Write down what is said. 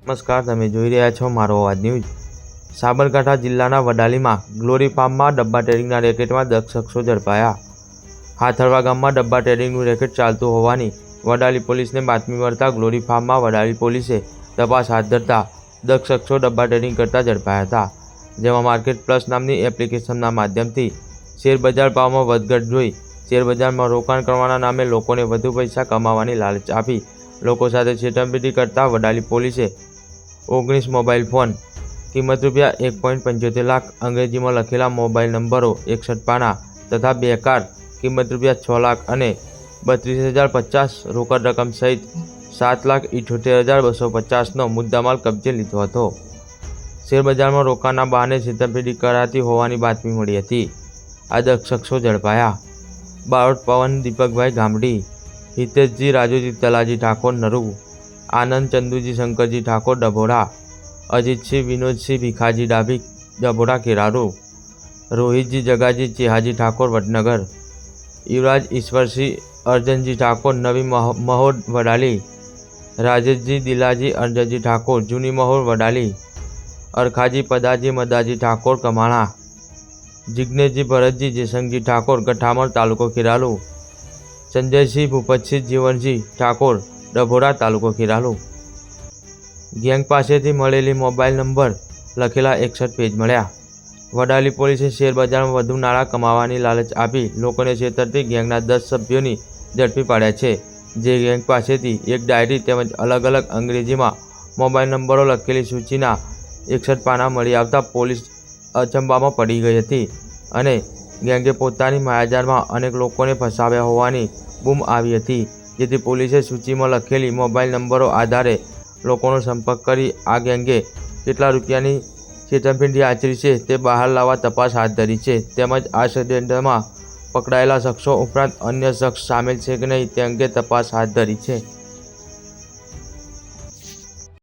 નમસ્કાર, તમે જોઈ રહ્યા છો મારો અવાજ ન્યૂઝ. સાબરકાંઠા જિલ્લાના વડાલીમાં ગ્લોરી ફાર્મમાં ડબ્બા ટ્રેડિંગના રેકેટમાં દસ શખ્સો ઝડપાયા. હાથરવા ગામમાં ડબ્બા ટ્રેડિંગનું રેકેટ ચાલતું હોવાની વડાલી પોલીસને બાતમી મળતા ગ્લોરી ફાર્મમાં વડાલી પોલીસે તપાસ હાથ ધરતા દસ શખ્સો ડબ્બા ટ્રેડિંગ કરતા ઝડપાયા હતા. જેમાં માર્કેટ પ્લસ નામની એપ્લિકેશનના માધ્યમથી શેરબજાર ભાવમાં વધઘટ જોઈ શેરબજારમાં રોકાણ કરવાના નામે લોકોને વધુ પૈસા કમાવાની લાલચ આપી. લોકો સાથે છેતરપિંડી કરતા વડાલી પોલીસે ઓગણીસ મોબાઈલ ફોન. કિંમત રૂપિયા એક પોઈન્ટ પંચોતેર લાખ. અંગ્રેજીમાં લખેલા મોબાઈલ નંબરો એકસઠ પાના તથા બે કાર. કિંમત રૂપિયા છ લાખ અને બત્રીસ હજાર પચાસ રોકડ રકમ સહિત સાત લાખ ઇઠોતેર હજાર બસો પચાસનો મુદ્દામાલ કબજે લીધો હતો. શેરબજારમાં રોકાણના બહાને છેતરપિંડી કરાતી હોવાની બાતમી મળી હતી. આ શખ્સો ઝડપાયા. બારોટ પવન, દીપકભાઈ ગામડી, હિતેશજી, રાજુજી, તલાજી ઠાકોર, નરુ आनंद चंदू जी शंकर जी ठाकुर डभोरा अजीत सिंह विनोद सिंह भिखाजी डाभी डभोरा किरारू रोहित जी जगाजी चिहाजी ठाकुर वडनगर युवराज ईश्वर सिंह अर्जन जी ठाकुर नवी महोर वडाली राजेश जी दिलाजी अर्जन जी ठाकुर जूनी महोर वडाली अरखाजी पदाजी मदाजी ठाकुर कमाणा जिग्नेश जी भरत जी जयसंग जी ठाकुर गठामर तालुको किरालू संजय सिंह भूपत सिंह जीवन जी ठाकुर ડભોડા તાલુકો ખીરાલુ. ગેંગ પાસેથી મળેલી મોબાઈલ નંબર લખેલા એકસઠ પેજ મળ્યા. વડાલી પોલીસે શેરબજારમાં વધુ નાણાં કમાવાની લાલચ આપી લોકોને છેતરતી ગેંગના દસ સભ્યોની ઝડપી પાડ્યા છે. જે ગેંગ પાસેથી એક ડાયરી તેમજ અલગ અલગ અંગ્રેજીમાં મોબાઈલ નંબરો લખેલી સૂચિના એકસઠ પાના મળી આવતા પોલીસ અચંબામાં પડી ગઈ હતી અને ગેંગે પોતાની માયાજારમાં અનેક લોકોને ફસાવ્યા હોવાની બૂમ આવી હતી. જેથી પોલીસે સૂચિમાં લખેલી મોબાઈલ નંબરો આધારે લોકોનો સંપર્ક કરી આ ગેંગે કેટલા રૂપિયાની છેતરપિંડી આચરી છે તે બહાર લાવવા તપાસ હાથ ધરી છે. તેમજ આ ષડયંત્રમાં પકડાયેલા શખ્સો ઉપરાંત અન્ય શખ્સ સામેલ છે કે નહીં તે અંગે તપાસ હાથ ધરી છે.